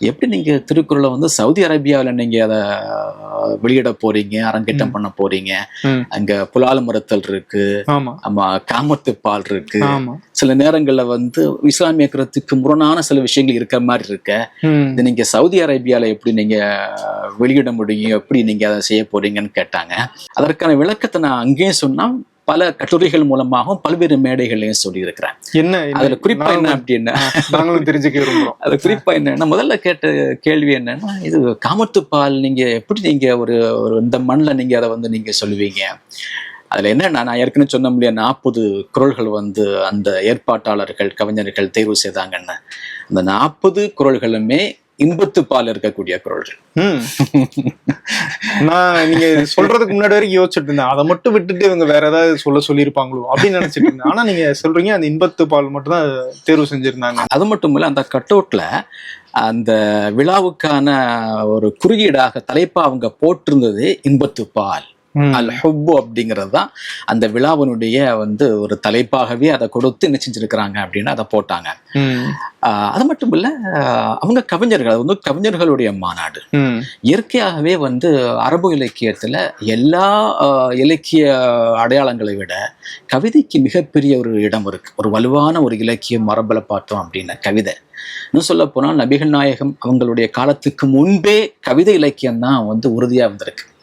எப்படி நீங்க திருக்குறளை வந்து சவுதி அரேபியாவுல நீங்க அதை வெளியிட போறீங்க அரங்கேற்றம் பண்ண போறீங்க. அங்க புலால் மறுத்தல் இருக்கு. ஆமா. காமத்து பால் இருக்கு. சில நேரங்கள்ல வந்து இஸ்லாமிய கருத்துக்கு முரணான சில விஷயங்கள் இருக்கிற மாதிரி இருக்க. இது நீங்க சவுதி அரேபியால எப்படி நீங்க வெளியிட முடியும்? எப்படி நீங்க அதை செய்ய போறீங்கன்னு கேட்டாங்க. அதற்கான விளக்கத்தை நான் அங்கேயும் சொன்னா பல கட்டுரைகள் மூலமாகவும் பல்வேறு மேடைகள்லையும் சொல்லியிருக்கிறேன். என்ன என்ன? அதுல குறிப்பா என்ன அப்படின்னா நாங்களும் தெரிஞ்சுக்க விரும்புறோம் அது குறிப்பா என்னன்னா முதல்ல கேட்ட கேள்வி என்னன்னா இது காமத்து பால் நீங்க எப்படி நீங்க ஒரு இந்த மண்ணில் நீங்க அதை வந்து நீங்க சொல்லுவீங்க? அதுல என்னன்னா நான் ஏற்கனவே சொன்ன முடியாது நாற்பது குரல்கள் வந்து அந்த ஏற்பாட்டாளர்கள் கவிஞர்கள் தேர்வு செய்தாங்கன்னு. அந்த நாற்பது குரல்களுமே இன்பத்து பால் இருக்கக்கூடிய குரல்கள். நான் நீங்க சொல்றதுக்கு முன்னாடி வரைக்கும் யோசிச்சுட்டு இருந்தேன் அதை மட்டும் விட்டுட்டு இவங்க வேற ஏதாவது சொல்ல சொல்லியிருப்பாங்களோ அப்படின்னு நினைச்சிட்டு இருந்தேன் ஆனா நீங்க சொல்றீங்க அந்த இன்பத்து பால் மட்டும் தான் தேர்வு செஞ்சிருந்தாங்க அது மட்டும் இல்ல அந்த கட்டவுட்ல அந்த விழாவுக்கான ஒரு குறியீடாக தலைப்பா அவங்க போட்டிருந்தது இன்பத்து பால். அல் ஹுப்பு அப்படிங்கிறது தான் அந்த விழாவினுடைய வந்து ஒரு தலைப்பாகவே அதை கொடுத்து என்ன செஞ்சிருக்கிறாங்க அப்படின்னு அதை போட்டாங்க. அது மட்டும் இல்ல அவங்க கவிஞர்கள் அது வந்து கவிஞர்களுடைய மாநாடு. இயற்கையாகவே வந்து அரபு இலக்கியத்துல எல்லா இலக்கிய அடையாளங்களை விட கவிதைக்கு மிகப்பெரிய ஒரு இடம் இருக்கு. ஒரு வலுவான ஒரு இலக்கிய மரபுல பார்த்தோம் அப்படின்னா கவிதை. இன்னும் சொல்ல போனால் நபிகள் நாயகம் அவங்களுடைய காலத்துக்கு முன்பே கவிதை இலக்கியம் தான் வந்து உறுதியா வந்திருக்கு.